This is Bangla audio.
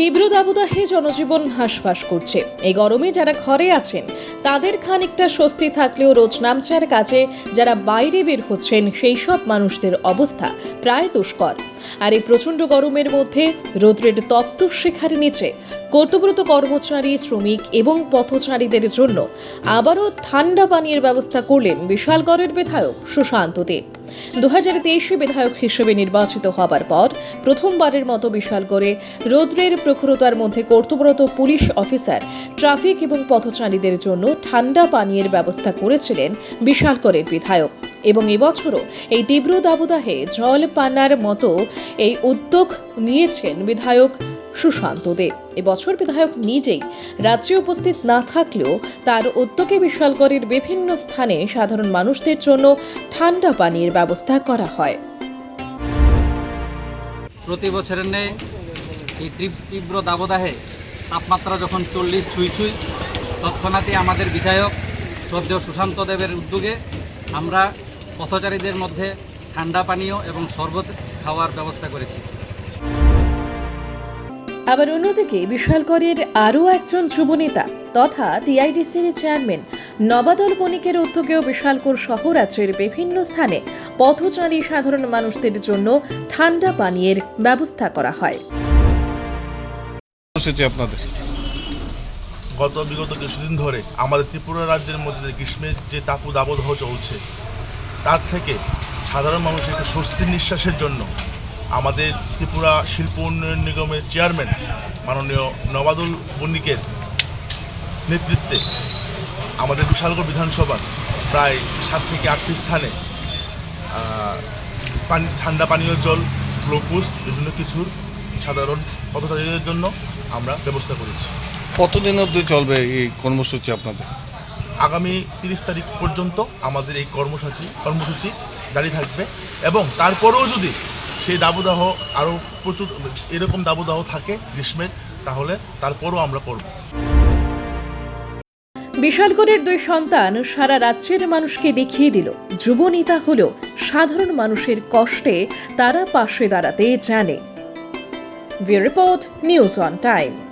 তীব্র দাবদাহে জনজীবন হাঁসফাঁস করছে। এই গরমে যারা ঘরে আছেন, তাদের খানিকটা স্বস্তি থাকলেও রোজ নামচার কাজে যারা বাইরে বের হচ্ছেন, সেই সব মানুষদের অবস্থা প্রায় দুষ্কর। আর এই প্রচণ্ড গরমের মধ্যে রৌদ্রের তপ্ত শিখার নিচে কর্তব্যরত কর্মচারী, শ্রমিক এবং পথচারীদের জন্য আবারও ঠান্ডা পানীয়ের ব্যবস্থা করলেন বিশালগড়ের বিধায়ক সুশান্ত দেব। দু হাজার তেইশে বিধায়ক হিসেবে নির্বাচিত হবার পর প্রথমবারের মতো বিশালগড়ে রৌদ্রের প্রখরতার মধ্যে কর্তব্যরত পুলিশ অফিসার, ট্রাফিক এবং পথচারীদের জন্য ঠান্ডা পানীয়ের ব্যবস্থা করেছিলেন বিশালগড়ের বিধায়ক এবং এবছরও এই তীব্র দাবদাহে জল পানার মতো এই উদ্যোগ নিয়েছেন বিধায়ক সুশান্ত দেব এবছর বিধায়ক নিজেই রাজ্যে উপস্থিত না থাকলেও তার উদ্যোগে বিশালগড়ের বিভিন্ন স্থানে সাধারণ মানুষদের জন্য ঠান্ডা পানির ব্যবস্থা করা হয়। প্রতি বছরের নেই এই তীব্র দাবদাহে তাপমাত্রা যখন চল্লিশ ছুঁই ছুঁই তৎক্ষণাতে আমাদের বিধায়ক শ্রদ্ধেয় সুশান্ত দেবের উদ্যোগে আমরা পথচারীদের মধ্যে ঠান্ডা পানীয় এবং শরবত খাওয়ার ব্যবস্থা করেছি। আবার অন্যদিকে বিশালগড়ের আরও একজন যুবনেতা তথা টিআইডিসির চেয়ারম্যান নবাদল বণিকের উদ্যোগেও বিশালগড় সহ রাজ্যের বিভিন্ন স্থানে পথচারী সাধারণ মানুষদের জন্য ঠান্ডা পানীয়ের ব্যবস্থা করা হয়। আপনাদের। গত বিগত কিছুদিন ধরে আমাদের ত্রিপুরা রাজ্যের মধ্যে যে গ্রীষ্মের যে তাপু দাবদাহ চলছে তার থেকে সাধারণ মানুষের একটু স্বস্তির নিঃশ্বাসের জন্য আমাদের ত্রিপুরা শিল্প উন্নয়ন নিগমের চেয়ারম্যান মাননীয় নবাদুল বণিকের নেতৃত্বে আমাদের বিশালগড় বিধানসভার প্রায় সাত থেকে আটটি স্থানে পানি ঠান্ডা পানীয় জল গ্লুকোজ বিভিন্ন কিছুর সাধারণ পথচারীদের জন্য আমরা ব্যবস্থা করেছি। কতদিন অবধি চলবে এই কর্মসূচি আপনাদের? আগামী তিরিশ তারিখ পর্যন্ত আমাদের এই কর্মসূচি কর্মসূচি জারি থাকবে এবং তারপরেও যদি সেই দাবদাহ আরও প্রচুর, এরকম দাবদাহ থাকে গ্রীষ্মের, তাহলে তারপরও আমরা করব। বিশালগড়ের দুই সন্তান সারা রাজ্যের মানুষকে দেখিয়ে দিল। যুবনেতা হল সাধারণ মানুষের কষ্টে তারা পাশে দাঁড়াতে জানে। Report, news on time.